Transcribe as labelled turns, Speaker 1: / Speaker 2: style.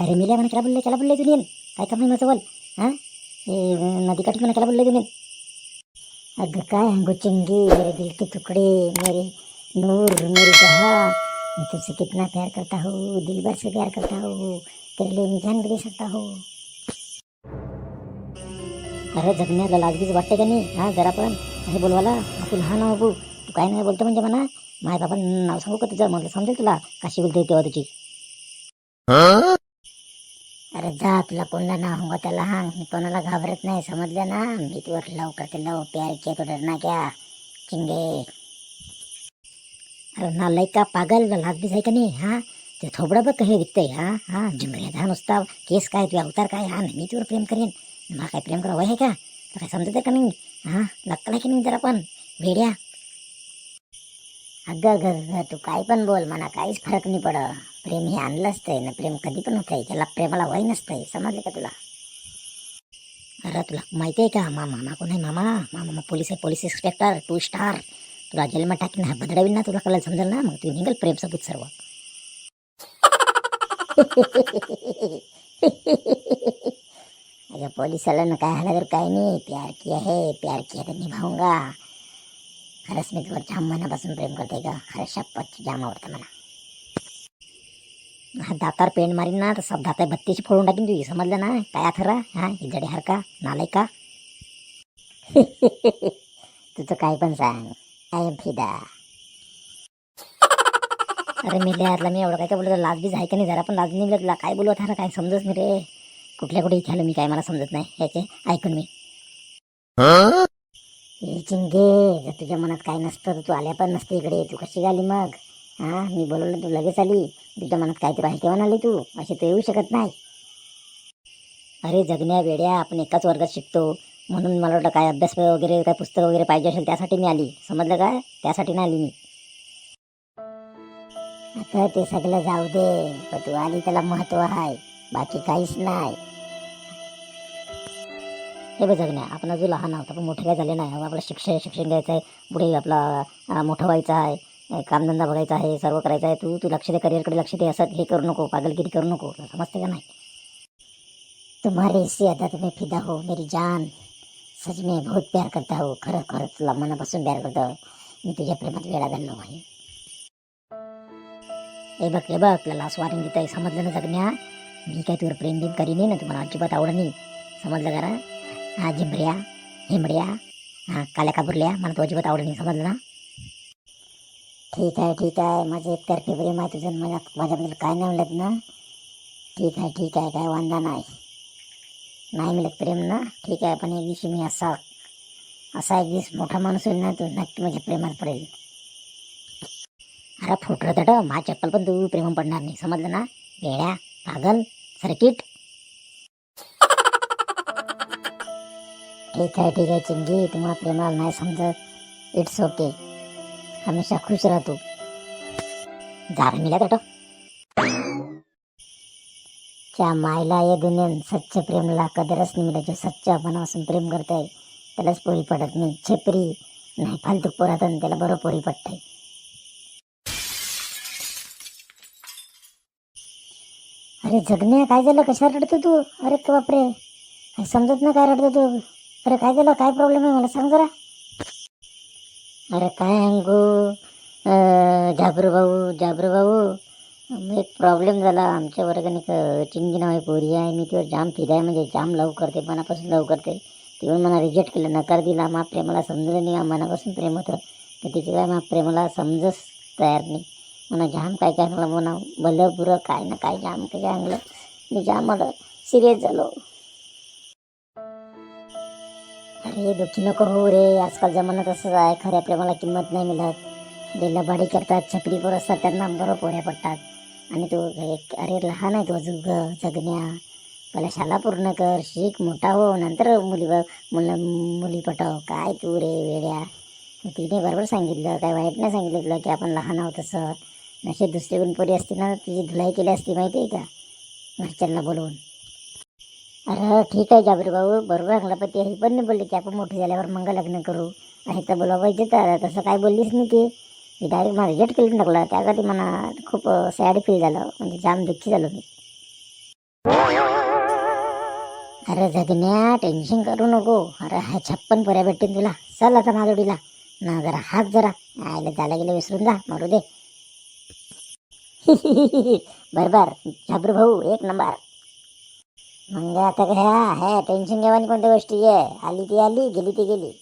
Speaker 1: अरे मिल्या म्हणा केला बोलले केला बोलले तू नेन काय काम आहे माझं बोल. हां? हे नदीकाठी म्हणा केला बोलले तू अगं काय अंगो चिंगी मेरे दिल के टुकड़े मेरे नूर मेरी जहाँ. मैं तुझसे कितना प्यार करता हूँ दिल भर से प्यार करता हूँ तेरे लिए मैं जान भी दे सकता हूँ. अरे जगण्याला लाजगीच वाटते का नाही? हा जरा पण. अरे बोलवाला तू लहान हो तू तू काय नाही बोलतो म्हणजे म्हणा माय बाबा नाव सांगू का तुझं? मग समजेल तुला. काशी बोलते तेव्हा तुझी. अरे जा तुला कोणाला ना होगा त्याला हा मी कोणाला घाबरत नाही समजलं ना? मी तुवर लव करते लव प्यार किया तो डरना क्या? चिंगे. अरे ना लई का पागल लाज भी जाय का नाही? हा? ते थोबडं बघ हे विकतंय हा? हा जिंगऱ्या हा नुसता केस काय तुझ्या अवतार काय? हा मी तुवर प्रेम करेन. मला काय प्रेम करावं आहे का? तर काय समजत आहे का नाही? हा लागतं की नाही जरा पण? वेड्या अगं अगं तू काय पण बोल मला काहीच फरक नाही पडत. प्रेम हे आणलं असतंय ना प्रेम कधी पण होतंय. त्याला प्रेमाला वय नसतंय. समजलं का तुला? अरे तुला माहिती आहे का? मा मामा कोण आहे मामा? मा मामा पोलीस आहे पोलीस इन्स्पेक्टर टू स्टार तुला जेलमध्ये टाकी ना बदडावी ना तुला कळलं समजेल ना मग तू निघेल प्रेम सबूत सर्व. अगं पोलीस ना काय झालं तर काय नाही. प्यार किया है प्यार किया तर निभाऊंगा. खरंच मी तुला जाम मनापासून प्रेम करते का खरं शपथ जाम आवडतं मला दातार पेंड मारीन ना तर सब दाता बत्तीची फोडून टाकीन तुझी समजलं ना? काय अथरा हा इजडे हर का नालाय का? तुझं काय पण सांग. आय एम फिदा अरे मी आतला मी एवढं काय काय बोलतो लाज बीज आहे का नाही? जरा पण लाज नाही मिळत तुला. काय बोलत आहे काय समजत नाही रे. कुठल्या कुठे इथे आलो मी काय मला समजत नाही. याचे ऐकून मी. चिंगे जर तुझ्या मनात काय नसतं तर तू आल्या पण नसते इकडे. तू कशी आली मग? हा मी बोलवलं तू लगेच आली. तुझ्या मनात काहीतरी आहे तेव्हा आली तू. अशी तू येऊ शकत नाही. अरे जगण्या वेड्या आपण एकाच वर्गात शिकतो. म्हणून मला वाटतं काय अभ्यास वगैरे काय पुस्तक वगैरे पाहिजे असेल त्यासाठी मी आली. समजलं काय? त्यासाठी नाही आली मी. आता ते सगळं जाऊ दे. पण तू आली त्याला महत्त्व आहे. बाकी काहीच नाही. हे बघ जगण्या आपण अजून लहान आहोत. आपण मोठे काय झाले नाही. आपलं शिक्षण शिक्षण घ्यायचं आहे पुढे आपला मोठं व्हायचं आहे. कामधंदा बघायचा आहे सर्व करायचं आहे तू तू लक्ष दे करिअरकडे लक्ष दे असं हे करू नको पागलगिरी करू नको समजते का नाही? तुम्हारे सी आता तुम्ही फिदा हो मेरी जान सच में बहुत प्यार करता हो खरं खरं तुला मनापासून प्यार करतो हो, मी तुझ्या प्रेमात वेळा घाललो आहे. हे बघ हे बघ तुला लास्ट वॉर्निंग देत आहे समजलं ना जगण्या? मी काय तुवर प्रेम बिम करी नाही ना तुम्हाला अजिबात आवड नाही. समजलं जरा? हा जिंबऱ्या हिंबड्या हा काल्या काबुरल्या मला तो अजिबात आवड नाही समजलं ना? ठीक आहे ठीक आहे. माझं एकतर्फी प्रेम आहे तुझं माझ्या माझ्याबद्दल काय नाही म्हणत ना. ठीक आहे ठीक आहे. काय वांदा नाही. नाही मिळत प्रेम ना. ठीक आहे पण एक दिवशी मी असा असा एक दिवस मोठा माणूस होईल ना तू नक्की माझ्या प्रेमात पडेल. अरे फुटलं तट माझ्या चप्पल पण तू प्रेम पडणार नाही. समजलं ना? वेड्या पागल सर्किट. ठीक आहे ठीक आहे चिंगी. तुम्हाला प्रेमाला नाही समजत. इट्स ओके हमेशा खुश राहतो झाड रे मिला तट त्या मायला या दुनियेत सच्च प्रेमला कदरच नाही मिळत जो सच्चा मनापासून प्रेम करताय त्यालाच पोरी पडत नाही। छेपरी नाही फालतू पोरात आणि त्याला बरं पोरी पडतंय अरे जगण्या काय झालं? कशाला रडतो तू? अरे बापरे. काय समजत ना काय रडतो तू? अरे काय झालं? काय प्रॉब्लेम आहे? मला सांग जरा. अरे काय अंगू? अं, जाबरू भाऊ जाबरू भाऊ एक प्रॉब्लेम झाला. आमच्या वर्गाने चिंगी नाव आहे पोरी आहे. मी तिवर जाम फिराय म्हणजे जाम लव करते मनापासून लव करते तिवर मला रिजेक्ट केलं नकार दिला. मा प्रेमाला समजलं नाही मा मनापासून प्रेम होतं. तर तिची काय मा प्रेमाला समजच तयार नाही. मला जाम काय काय मला म्हणा भलं बुरं काय ना काय जाम काय काय मी जाम सिरियस झालो. अरे दुःखी नको हो रे. आजकाल जमाना तसंच आहे. खऱ्या प्रेमाला किंमत नाही मिळत. जे लबाडी करतात छपरी पोर असतात त्यांना बरोबर पोऱ्या पडतात. आणि तू एक अरे लहान आहे तो अजून ग जगण्या. पहिला शाला पूर्ण कर शिक मोठा हो नंतर मुली मुलं मुली पटाव. काय तू रे वेड्या. तिने बरोबर सांगितलं काय वाईट नाही सांगितलं तुला की आपण लहान आहोत तसं. नशे दुसरी कोण पोरी असती ना तुझी धुलाई केली असती माहिती आहे का? घरच्यांना बोलवून. अरे ठीक आहे जाबरू भाऊ बरोबर अंगलापती हे पण नाही बोलले की आपण मोठे झाल्यावर मग लग्न करू. आहे तर बोला पाहिजे तर. तसं काय बोललीच नाही ती. मी डायरेक्ट मला रिजेक्ट केलं टाकलं. त्यासाठी मला खूप सॅड फील झालं. म्हणजे जाम दुःखी झालो मी. अरे जगण्या टेन्शन करू नको. अरे हा छप्पन पर्या भेटतील तुला. चल आता माधुडीला ना जरा हात जरा. आयला झाला गेलं विसरून जा. मारू दे. बरोबर. झाबरू भाऊ एक नंबर. मग आता काय? आहे टेन्शन घेवानी कोणत्या गोष्टी. आहे आली ती आली गेली ती गेली.